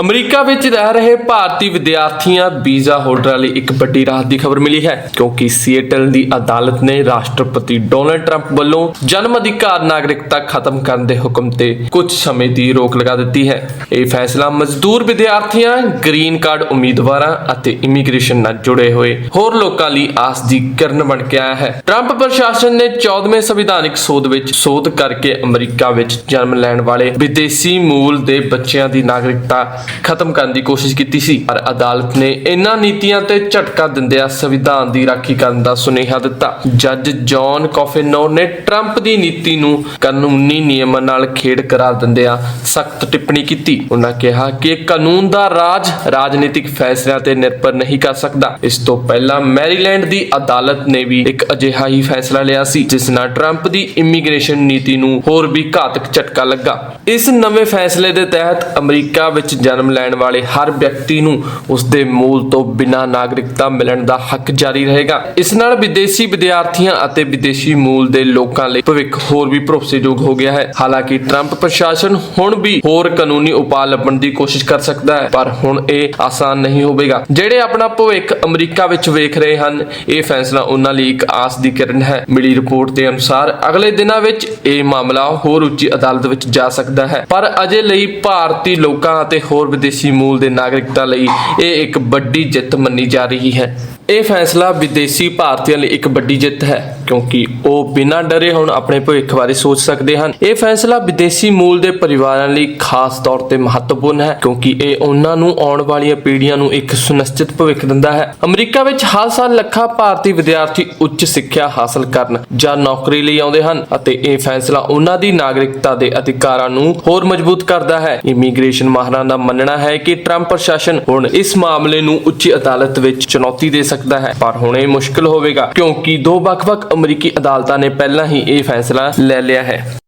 America ਵਿੱਚ ਰਹਿ ਰਹੇ ਭਾਰਤੀ ਵਿਦਿਆਰਥੀਆਂ ਵੀਜ਼ਾ ਹੋਲਡਰਾਂ ਲਈ ਇੱਕ ਵੱਡੀ ਰਾਹਤ ਦੀ ਖਬਰ ਮਿਲੀ ਹੈ, ਕਿਉਂਕਿ ਸੀਏਟਲ ਦੀ ਅਦਾਲਤ ਨੇ ਰਾਸ਼ਟਰਪਤੀ ਡੋਨਲਡ ਟਰੰਪ ਵੱਲੋਂ ਜਨਮ ਅਧਿਕਾਰ ਨਾਗਰਿਕਤਾ ਖਤਮ ਕਰਨ ਦੇ ਹੁਕਮ ਤੇ ਕੁਝ ਸਮੇਂ ਦੀ ਰੋਕ ਲਗਾ ਦਿੱਤੀ ਹੈ। ਇਹ ਫੈਸਲਾ ਮਜ਼ਦੂਰ ਵਿਦਿਆਰਥੀਆਂ, ਗ੍ਰੀਨ ਕਾਰਡ ਉਮੀਦਵਾਰਾਂ ਅਤੇ ਇਮੀਗ੍ਰੇਸ਼ਨ ਨਾਲ ਜੁੜੇ ਹੋਏ ਹੋਰ ਲੋਕਾਂ ਲਈ ਆਸ ਦੀ ਕਿਰਨ ਬਣ ਕੇ ਆਇਆ ਹੈ। ਟਰੰਪ ਪ੍ਰਸ਼ਾਸਨ ਨੇ 14ਵੇਂ ਸੰਵਿਧਾਨਿਕ ਸੋਧ ਵਿੱਚ ਸੋਧ ਕਰਕੇ ਅਮਰੀਕਾ ਵਿੱਚ ਜਨਮ ਲੈਣ ਵਾਲੇ ਵਿਦੇਸੀ ਮੂਲ ਦੇ ਬੱਚਿਆਂ ਦੀ ਨਾਗਰਿਕਤਾ ਖਤਮ ਕਰਨ ਦੀ ਕੋਸ਼ਿਸ਼ ਕੀਤੀ ਸੀ। ਪਰ ਅਦਾਲਤ ਨੇ ਇਨ੍ਹਾਂ ਨੀਤੀਆਂ ਤੇ ਝਟਕਾ ਦਿੰਦਿਆਂ ਸੰਵਿਧਾਨ ਦੀ ਰਾਖੀ ਕਰਨ ਦਾ ਸੁਨੇਹਾ ਦਿੱਤਾ। ਜੱਜ ਜੌਨ ਕੋਫਿਨੋ ਨੇ ਟਰੰਪ ਦੀ ਨੀਤੀ ਨੂੰ ਕਾਨੂੰਨੀ ਨਿਯਮਾਂ ਨਾਲ ਖੇਡ ਕਰਾਰ ਦਿੰਦਿਆਂ ਸਖਤ ਟਿੱਪਣੀ ਕੀਤੀ। ਉਹਨਾਂ ਕਿਹਾ ਕਿ ਕਾਨੂੰਨ ਦਾ ਰਾਜ ਰਾਜਨੀਤਿਕ ਫੈਸਲਿਆਂ ਤੇ ਨਿਰਭਰ ਨਹੀਂ ਕਰ ਸਕਦਾ। ਇਸ ਤੋਂ ਪਹਿਲਾਂ ਮੈਰੀਲੈਂਡ ਦੀ ਅਦਾਲਤ ਨੇ ਵੀ ਇੱਕ ਅਜਿਹਾ ਹੀ ਫੈਸਲਾ ਲਿਆ ਸੀ, ਜਿਸ ਨਾਲ ਟਰੰਪ ਦੀ ਇਮੀਗ੍ਰੇਸ਼ਨ ਨੀਤੀ ਨੂੰ ਹੋਰ ਵੀ ਘਾਤਕ ਝਟਕਾ ਲੱਗਾ। ਇਸ ਨਵੇਂ ਫੈਸਲੇ ਦੇ ਤਹਿਤ ਅਮਰੀਕਾ ਵਿੱਚ ਜਨਮ ਲੈਣ ਵਾਲੇ ਹਰ ਵਿਅਕਤੀ ਨੂੰ ਉਸ ਦੇ ਮੂਲ ਤੋਂ ਬਿਨਾਂ ਨਾਗਰਿਕਤਾ ਮਿਲਣ ਦਾ ਹੱਕ ਜਾਰੀ ਰਹੇਗਾ। ਇਸ ਨਾਲ ਵਿਦੇਸ਼ੀ ਵਿਦਿਆਰਥੀਆਂ ਅਤੇ ਵਿਦੇਸ਼ੀ ਮੂਲ ਦੇ ਲੋਕਾਂ ਲਈ ਭਵਿੱਖ ਹੋਰ ਵੀ ਭਰੋਸੇਯੋਗ ਹੋ ਗਿਆ ਹੈ। ਹਾਲਾਂਕਿ ਟਰੰਪ ਪ੍ਰਸ਼ਾਸਨ ਹੁਣ ਵੀ ਹੋਰ ਕਾਨੂੰਨੀ ਉਪਾਅ ਲੱਭਣ ਦੀ ਕੋਸ਼ਿਸ਼ ਕਰ ਸਕਦਾ ਹੈ, ਪਰ ਹੁਣ ਇਹ ਆਸਾਨ ਨਹੀਂ ਹੋਵੇਗਾ। ਜਿਹੜੇ ਆਪਣਾ ਭਵਿੱਖ ਅਮਰੀਕਾ ਵਿੱਚ ਵੇਖ ਰਹੇ ਹਨ, ਇਹ ਫੈਸਲਾ ਉਹਨਾਂ ਲਈ ਇੱਕ ਆਸ ਦੀ ਕਿਰਨ ਹੈ। ਮਿਲੀ ਰਿਪੋਰਟ ਦੇ ਅਨੁਸਾਰ, ਅਗਲੇ ਦਿਨਾਂ ਵਿੱਚ ਇਹ ਮਾਮਲਾ ਹੋਰ ਉੱਚੀ ਅਦਾਲਤ ਵਿੱਚ ਜਾ ਸਕਦਾ ਹੈ। ਪਰ ਅਜੇ ਲਈ ਭਾਰਤੀ ਲੋਕਾਂ ਅਤੇ ਹੋਰ ਵਿਦੇਸ਼ੀ ਮੂਲ ਦੇ ਨਾਗਰਿਕਤਾ ਲਈ ਇਹ ਇੱਕ ਵੱਡੀ ਜਿੱਤ ਮੰਨੀ ਜਾ ਰਹੀ ਹੈ। ਇਹ ਫੈਸਲਾ ਵਿਦੇਸ਼ੀ ਭਾਰਤੀਆਂ ਲਈ ਇੱਕ ਵੱਡੀ ਜਿੱਤ ਹੈ, ਕਿਉਂਕਿ ਉਹ ਬਿਨਾਂ ਡਰੇ ਹੁਣ ਆਪਣੇ ਭਵਿੱਖ ਬਾਰੇ ਸੋਚ ਸਕਦੇ ਹਨ। ਇਹ ਫੈਸਲਾ ਵਿਦੇਸ਼ੀ ਮੂਲ ਦੇ ਪਰਿਵਾਰਾਂ ਲਈ ਖਾਸ ਤੌਰ ਤੇ ਮਹੱਤਵਪੂਰਨ ਹੈ, ਕਿਉਂਕਿ ਇਹ ਉਹਨਾਂ ਨੂੰ ਆਉਣ ਵਾਲੀਆਂ ਪੀੜ੍ਹੀਆਂ ਨੂੰ ਇੱਕ ਸੁਨਿਸ਼ਚਿਤ ਭਵਿੱਖ ਦਿੰਦਾ ਹੈ। ਅਮਰੀਕਾ ਵਿੱਚ ਹਰ ਸਾਲ ਲੱਖਾਂ ਭਾਰਤੀ ਵਿਦਿਆਰਥੀ ਉੱਚ ਸਿੱਖਿਆ ਹਾਸਲ ਕਰਨ ਜਾਂ ਨੌਕਰੀ ਲਈ ਆਉਂਦੇ ਹਨ, ਅਤੇ ਇਹ ਫੈਸਲਾ ਉਹਨਾਂ ਦੀ ਨਾਗਰਿਕਤਾ ਦੇ ਅਧਿਕਾਰਾਂ ਨੂੰ ਹੋਰ ਮਜ਼ਬੂਤ ਕਰਦਾ ਹੈ। ਇਮੀਗ੍ਰੇਸ਼ਨ ਮਾਹਰਾਂ ਦਾ ਮੰਨਣਾ ਹੈ ਕਿ ਟਰੰਪ ਪ੍ਰਸ਼ਾਸਨ ਹੁਣ ਇਸ ਮਾਮਲੇ ਨੂੰ ਉੱਚੀ ਅਦਾਲਤ ਵਿੱਚ ਚੁਣੌਤੀ ਦੇ ਸਕਦਾ ਹੈ। ਪਰ ਹੁਣ ਇਹ ਮੁਸ਼ਕਲ ਹੋਵੇਗਾ ਕਿਉਂਕਿ ਦੋ ਵੱਖ-ਵੱਖ ਅਮਰੀਕੀ ਅਦਾਲਤਾਂ ਨੇ ਪਹਿਲਾਂ ਹੀ ਇਹ ਫੈਸਲਾ ਲੈ ਲਿਆ ਹੈ।